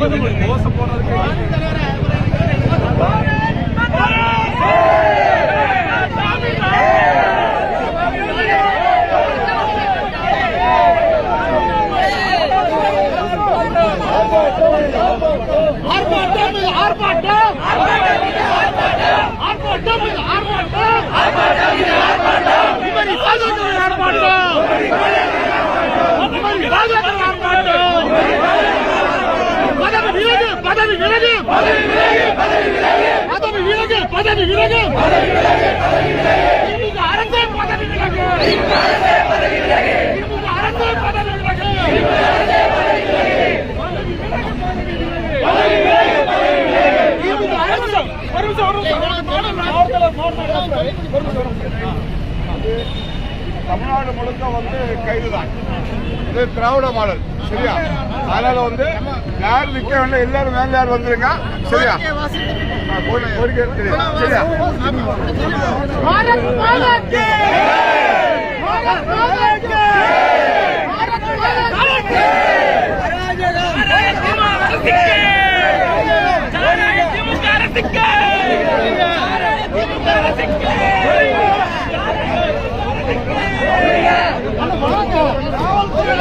ஓசை போடுறதுக்கு ஆர்ப்பாட்டம் ஆர்ப்பாட்டம் ஆர்ப்பாட்டம் ஆர்ப்பாட்டம் ஆர்ப்பாட்டம் திமுக பதவி விலகு. திமுக அரசே பதவி விலகு. திமுக தமிழ்நாடு முழுக்க வந்து கைதுதான். இது திராவிட மாடல் சரியா? அதனால வந்து யார் நிக்க வேண்டாம் எல்லாரும் வேலை யார் வந்துருங்க சரியா? கோரிக்கை சரியா? காவல்துறை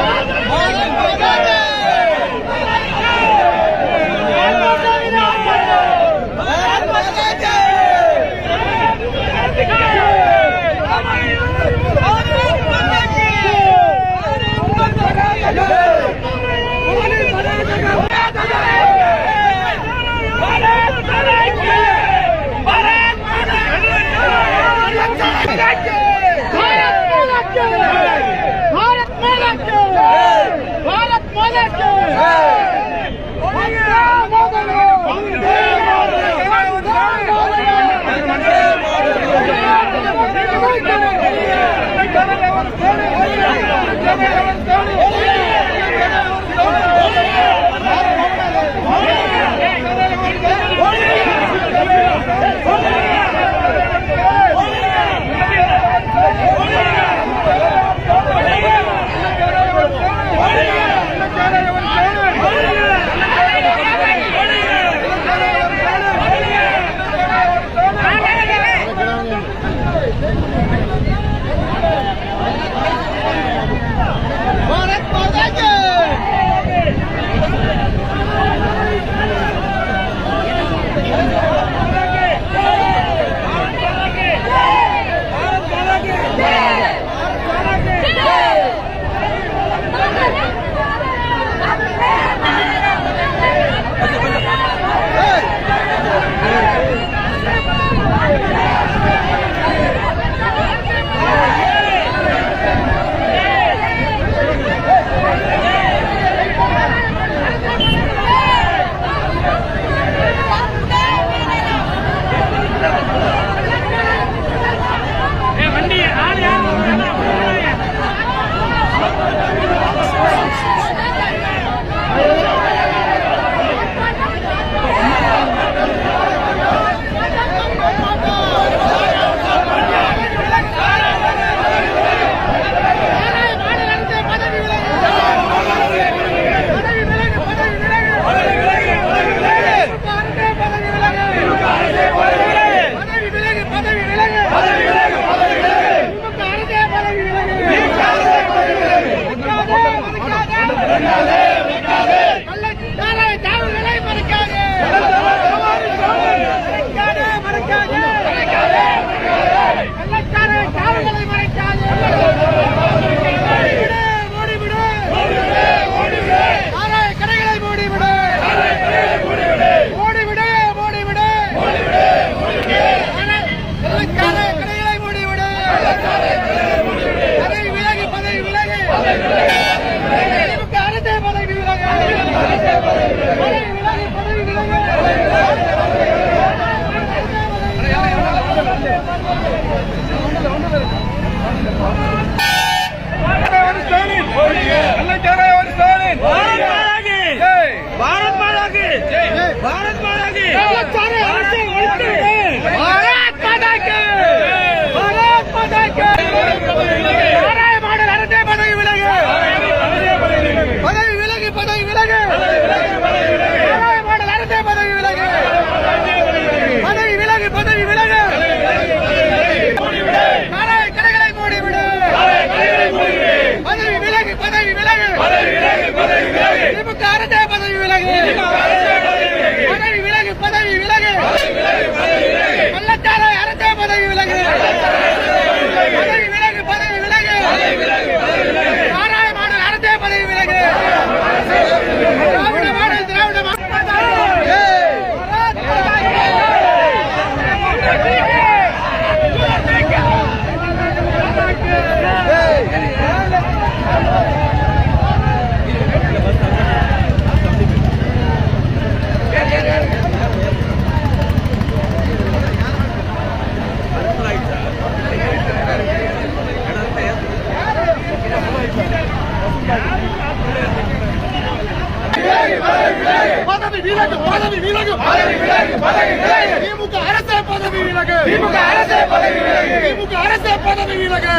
திமுக அரசே பதவி விலகு திமுக அரசே பதவி விலகு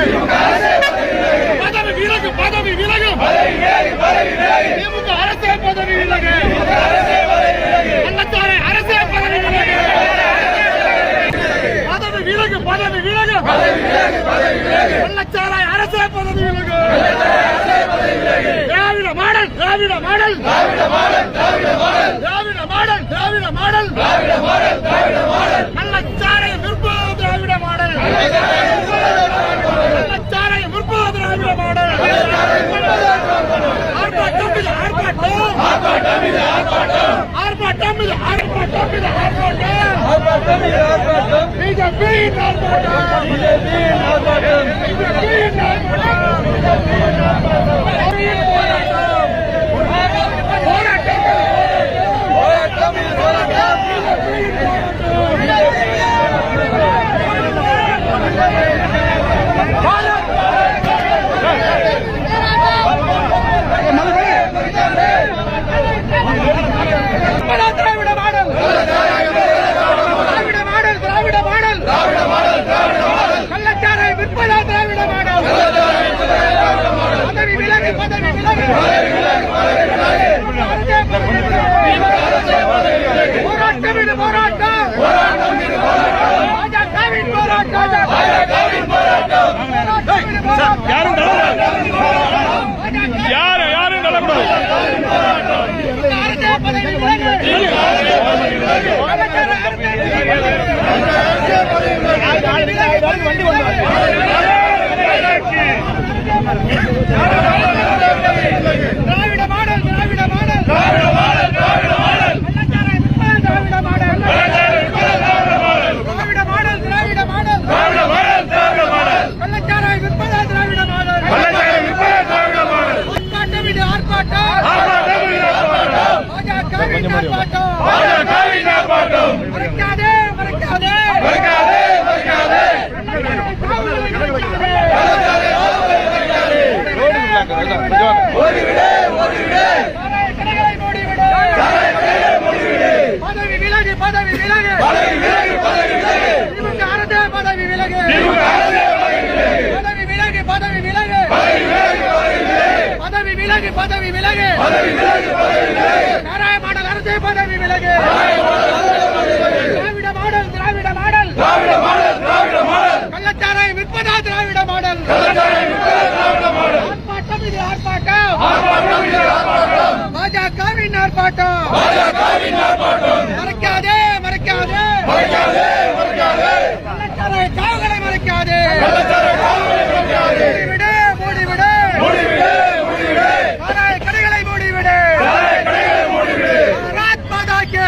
பதவி விலகு பதவி விலகு திமுக அரசே பதவி விலகு கள்ளச்சாலை அரசே பதவி விலகு பதவி விலகு பதவி விலகு கள்ளச்சாலை அரசே பதவி விலகு திராவிட மாடல் திராவிட மாடல் திராவிட மாடல் திராவிட மாடல் கள்ளச்சாலை விற்பது திராவிட மாடல் கள்ளச்சாலை விற்பது திராவிட மாடல் ஆர்ப்பாட்டம் இது ஆர்ப்பாட்டம் ஆர்ப்பாட்டம் இது ஆர்ப்பாட்டம் இது ஆர்ப்பாட்டம் பிஜேபியின் ஆர்ப்பாட்டம் பிஜேபியின் ஆர்ப்பாட்டம் திராவிட மாடல் திராவிட மாடல் திராவிட மாடல் கள்ளச்சாரை விற்பதா திராவிட மாடல் பதவி விலகு பதவி விலகு போராட்டம் இது போராட்டம் பாஜகவின் போராட்டம் போராட்டம் இது போராட்டம் யாரும் யாரு யாரும் தள்ளக்கூடாது வண்டி பதவி விலகு கள்ளச்சாரை அரசே பதவி விலகு திராவிட மாடல் திராவிட மாடல் திராவிட மாடல் திராவிட மாடல் கள்ளச்சாரை விற்பதா திராவிட மாடல் திராவிட மாடல் திராவிட மாடல் கள்ளச்சாரை விற்பதா திராவிட மாடல் ஆர்ப்பாட்டம் இது ஆர்ப்பாட்டம் பாஜகவின் ஆர்ப்பாட்டம் மறைக்காதே மறைக்காதே கடைகளை மூடிவிடு பதவி விலகு பதவி விலகு திமுக அரசே பதவி விலகு பதவி விலகு பதவி விலகு பதவி விலகு பதவி விலகு மாடல் அரசே பதவி விலகு மாடல் திராவிட மாடல் கள்ளச்சாராய் விற்பதா திராவிட மாடல் ஆர்ப்பாட்டம் இது ஆர்ப்பாட்டம் பாஜகவின் ஆர்ப்பாட்டம் மறைக்காதே மறைக்காதே கள்ளச்சாராய் காவலை மறைக்காதே மூடிவிடு மூடிவிடு சாராய கடைகளை மூடிவிடு பாரத் மாதா கே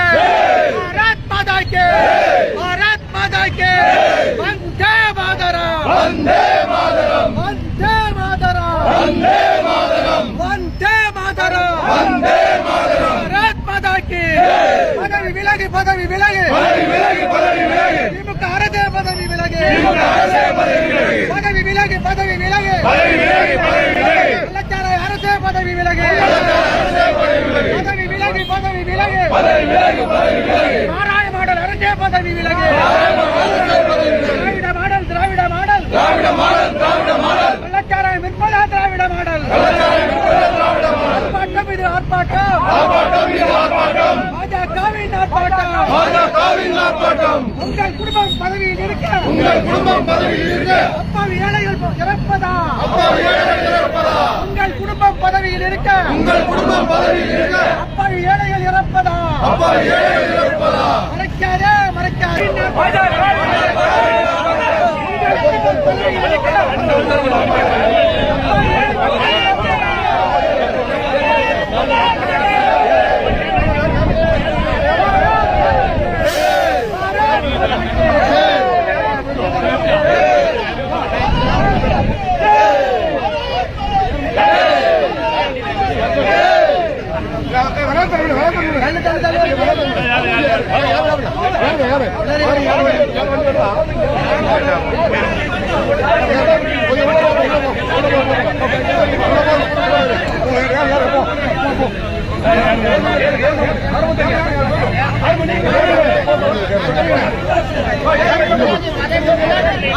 பாரத் மாதா கே பாரத் மாதா கே வந்தே மாதரம் வந்தே மாதரம் வந்தே மாதரம் வந்தே மாதரம் வந்தே மாதரம் வந்தே மாதரம் பாரத் மாதா கே பதவி விலகு பதவி விலகு பதவி விலகு பதவி விலகு திமுக அரசே பதவி விலகு திமுக அரசே பதவி விலகு பதவி விலகு பதவி விலகி பதவி விலகி. கள்ளச்சாராய அரசே பதவி விலகி பதவி விலகி. பதவி விலகி பதவி விலகு பதவி விலகு நாராய மாடல் அரசே பதவி விலகி. திராவிட மாடல் திராவிட மாடல். திராவிட மாடல் திராவிட மாடல் கள்ளச்சாராய விற்பதா திராவிட மாடல். ஆர்ப்பாட்டம் இது ஆர்ப்பாட்டம். ஆர்ப்பாட்டம் இது ஆர்ப்பாட்டம் பாஜகவின் ஆர்ப்பாட்டம். பாஜகவின் ஆர்ப்பாட்டம் உங்கள் குடும்பம் பதவியில் இருக்க. உங்கள் குடும்பம் பதவியில் இருக்க அப்பாவி ஏழைகள் இறப்பதா அப்பாவி ஏழைகள் இறப்பதா உங்கள் குடும்பம் பதவியில் இருக்க. உங்கள் குடும்பம் பதவியில் இருக்க. அப்பாவி ஏழைகள் இறப்பதா? அப்பாவி ஏழைகள் இறப்பதா? மறைக்காதே மறைக்காதே.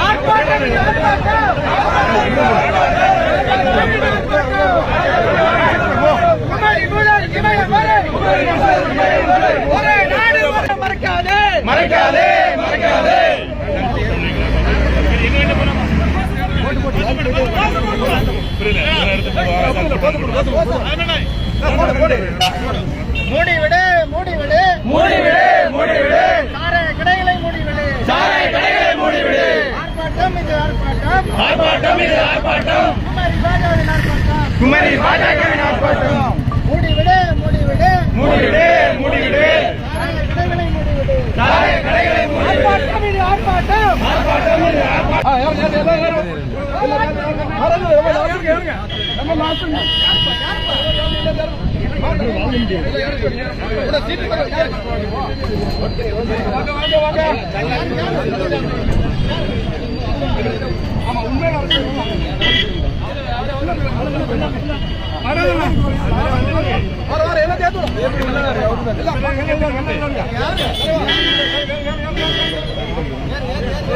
ஆர்ப்பாட்டம்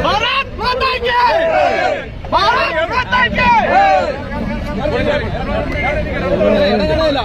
பாரத் மாதா கே பாரத் கி